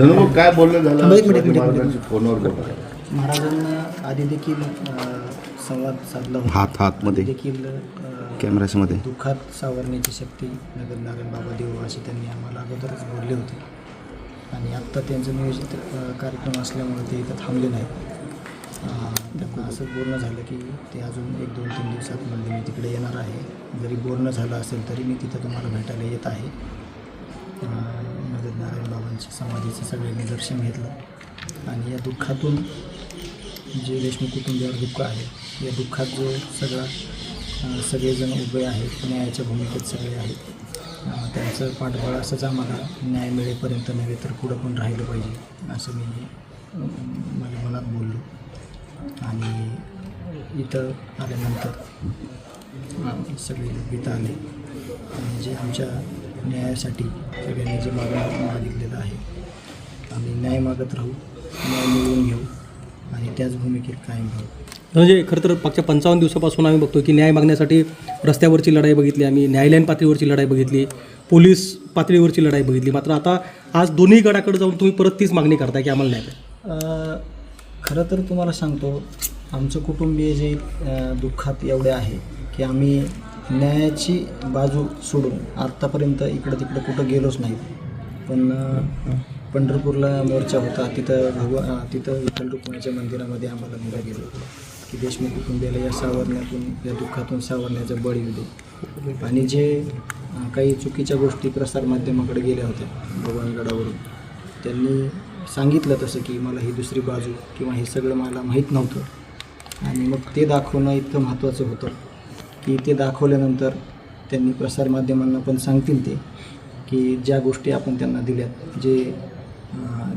धनुभाऊ काय बोलणं झालं? थांबा एक मिनिट, शिवाजी एक मिनिट, महाराजांशी फोनवर बोलणं महाराजांना आधी देखील अ, संवाद साधला होता. हात हातमध्ये देखील अ, कॅमेऱ्यामध्ये दुःखात सावरण्याची शक्ती नगर नारायण बाबा देव असे त्यांनी आम्हाला अगोदरच बोलले होते. आणि आत्ता त्यांचं नियोजित अ, कार्यक्रम असल्यामुळे ते इथं थांबले नाहीत. अ, त्यांना असं बोलणं झालं की ते अजून एक दोन तीन दिवसात म्हणजे मी तिकडे येणार आहे. जरी बोलणं झालं असेल तरी मी तिथं तुम्हाला भेटायला येत आहे. नगर नारायण बाबांच्या समाधीचं सगळ्यांनी दर्शन घेतलं. आणि या दुःखातून जे देशमुख कुटुंबियावर दुःख आहे या दुःखात जो सगळा सगळेजण उभे आहेत न्यायाच्या भूमिकेत सगळे आहेत त्यांचं पाठबळ असंच आम्हाला न्याय मिळेपर्यंत नव्हे तर पुढं पण राहिलं पाहिजे असं मी माझ्या मनात बोललो. आणि इथं आल्यानंतर सगळे लोक आले. आणि जे आमच्या न्यायासाठी सगळ्यांनी जे मागणं मागितलेलं आहे आम्ही न्याय मागत राहू न्याय मिळवून घेऊ आणि त्याच भूमिकेत कायम राहू. म्हणजे खरं तर मागच्या पंचावन्न दिवसापासून आम्ही बघतो की न्याय मागण्यासाठी रस्त्यावरची लढाई बघितली आम्ही न्यायालयीन पातळीवरची लढाई बघितली पोलीस पातळीवरची लढाई बघितली. मात्र आता आज दोन्ही गडाकडे जाऊन तुम्ही परत तीच मागणी करताय की आम्हाला न्याय खरं तर तुम्हाला सांगतो आमचं कुटुंबीय जे दुःखात एवढे आहे की आम्ही न्यायाची बाजू सोडून आत्तापर्यंत इकडं तिकडं कुठं गेलोच नाही. पण पंढरपूरला मोर्चा होता. तिथं भगवा तिथं विठ्ठल रुक्मिणीच्या मंदिरामध्ये आम्हाला निघा गेलो की देशमुख कुटुंबियाला या सावरण्यातून या दुःखातून सावरण्याचं बळी येऊ दे. आणि जे काही चुकीच्या गोष्टी प्रसारमाध्यमाकडे गेल्या होत्या भगवानगडावरून त्यांनी सांगितलं तसं की मला ही दुसरी बाजू किंवा हे सगळं मला माहीत नव्हतं. आणि मग ते दाखवणं इतकं महत्त्वाचं होतं. की ते दाखवल्यानंतर त्यांनी प्रसारमाध्यमांना पण सांगतील ते की ज्या गोष्टी आपण त्यांना दिल्यात जे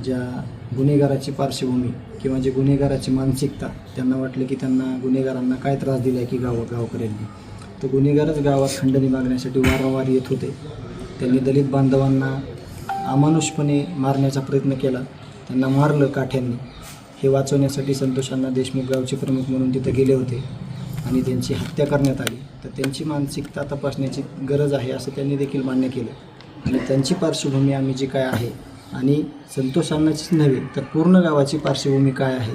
ज्या गुन्हेगाराची पार्श्वभूमी किंवा जे गुन्हेगाराची मानसिकता त्यांना वाटलं की त्यांना गुन्हेगारांना काय त्रास दिला आहे की गाव गावकऱ्यांनी. तर गुन्हेगारच गावात खंडणी मागण्यासाठी वारंवार येत होते. त्यांनी दलित बांधवांना अमानुषपणे मारण्याचा प्रयत्न केला. त्यांना मारलं काठ्यांनी. हे वाचवण्यासाठी संतोषांना देशमुख गावचे प्रमुख म्हणून तिथे गेले होते. आणि त्यांची हत्या करण्यात आली तर त्यांची मानसिकता तपासण्याची गरज आहे असं त्यांनी देखील मान्य केलं. आणि त्यांची पार्श्वभूमी आम्ही जी काय आहे आणि संतोषांनाचीच नव्हे तर पूर्ण गावाची पार्श्वभूमी काय आहे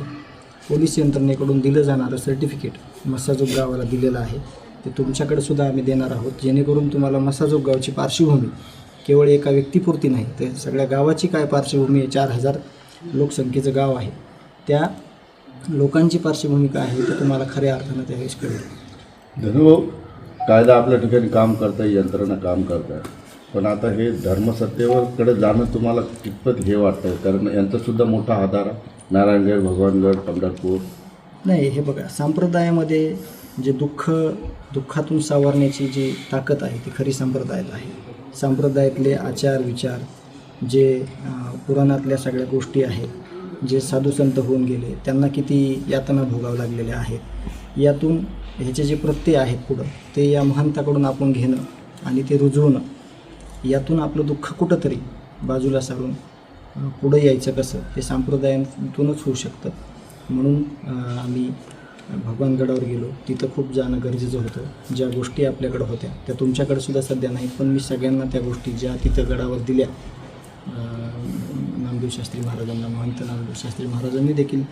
पोलीस यंत्रणेकडून दिलं जाणारं सर्टिफिकेट मसाजोग गावाला दिलेलं आहे. ते तुमच्याकडे सुद्धा आम्ही देणार आहोत जेणेकरून तुम्हाला मसाजोग गावची पार्श्वभूमी केवळ एका व्यक्तीपुरती नाही तर सगळ्या गावाची काय पार्श्वभूमी आहे चार हजार लोकसंख्येचं गाव आहे. त्या लोकांची पार्श्वभूमी काय आहे ते तुम्हाला खऱ्या अर्थानं त्यावेळेस कळेल धनुभाऊ कायदा आपल्या ठिकाणी काम करताय यंत्रणा काम करताय. पण आता हे धर्मसत्तेवर कडे जाणं तुम्हाला कितपत हे वाटतंय? कारण यांचा सुद्धा मोठा आधार आहे. नारायणगड भगवानगड पंढरपूर. नाही हे बघा संप्रदायामध्ये जे दुःख दुःखातून सावरण्याची जी ताकद आहे ती खरी संप्रदायात आहे. संप्रदायातले आचार विचार जे पुराणातल्या सगळ्या गोष्टी आहेत जे साधू संत होऊन गेले त्यांना किती यातना भोगावं लागलेल्या आहेत. यातून ह्याचे जे प्रत्यय आहेत पुढं ते या महंताकडून आपण घेणं आणि ते रुजवणं यातून आपलं दुःख कुठंतरी बाजूला सारून पुढं यायचं कसं हे संप्रदायातूनच होऊ शकतं. म्हणून आम्ही भगवानगडावर गेलो. तिथं खूप जाणं गरजेचं होतं. ज्या गोष्टी आपल्याकडं होत्या त्या तुमच्याकडे सुद्धा सध्या नाहीत पण मी सगळ्यांना त्या गोष्टी ज्या तिथं गडावर दिल्या नामदेव शास्त्री महाराजांना महंत नामदेव शास्त्री महाराजांनी देखील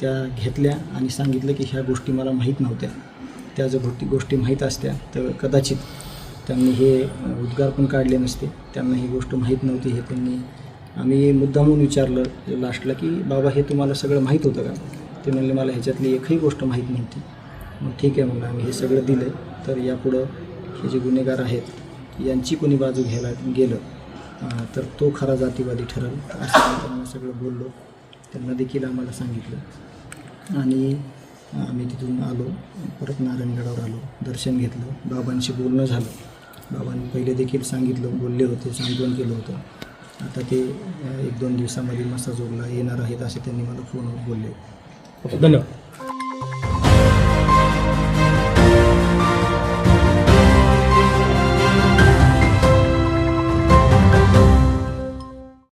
त्या घेतल्या आणि सांगितलं की ह्या गोष्टी मला माहीत नव्हत्या. त्या जर गोष्टी गोष्टी माहीत असत्या तर कदाचित त्यांनी हे उद्गार पण काढले नसते. त्यांना ही गोष्ट माहीत नव्हती हे त्यांनी आम्ही मुद्दामून विचारलं लास्टला की बाबा हे तुम्हाला सगळं माहीत होतं का? ते म्हणले मला ह्याच्यातली एकही गोष्ट माहीत नव्हती. मग ठीक आहे म्हणलं आम्ही हे सगळं दिलं. तर यापुढं हे जे गुन्हेगार आहेत यांची कोणी बाजू घ्यायला गेलं तर तो खरा जातीवादी ठरल. असं त्यांना सगळं बोललो. त्यांना देखील आम्हाला सांगितलं. आणि आम्ही तिथून आलो. परत नारायणगडावर आलो. दर्शन घेतलं. बाबांशी बोलणं झालं. बाबांनी पहिले देखील सांगितलं. बोलले होते. सांत्वन केलं होतं. आता ते एक दोन दिवसामध्ये मसाजोगला येणार आहेत असे त्यांनी मला फोनवर बोलले. धन्यवाद.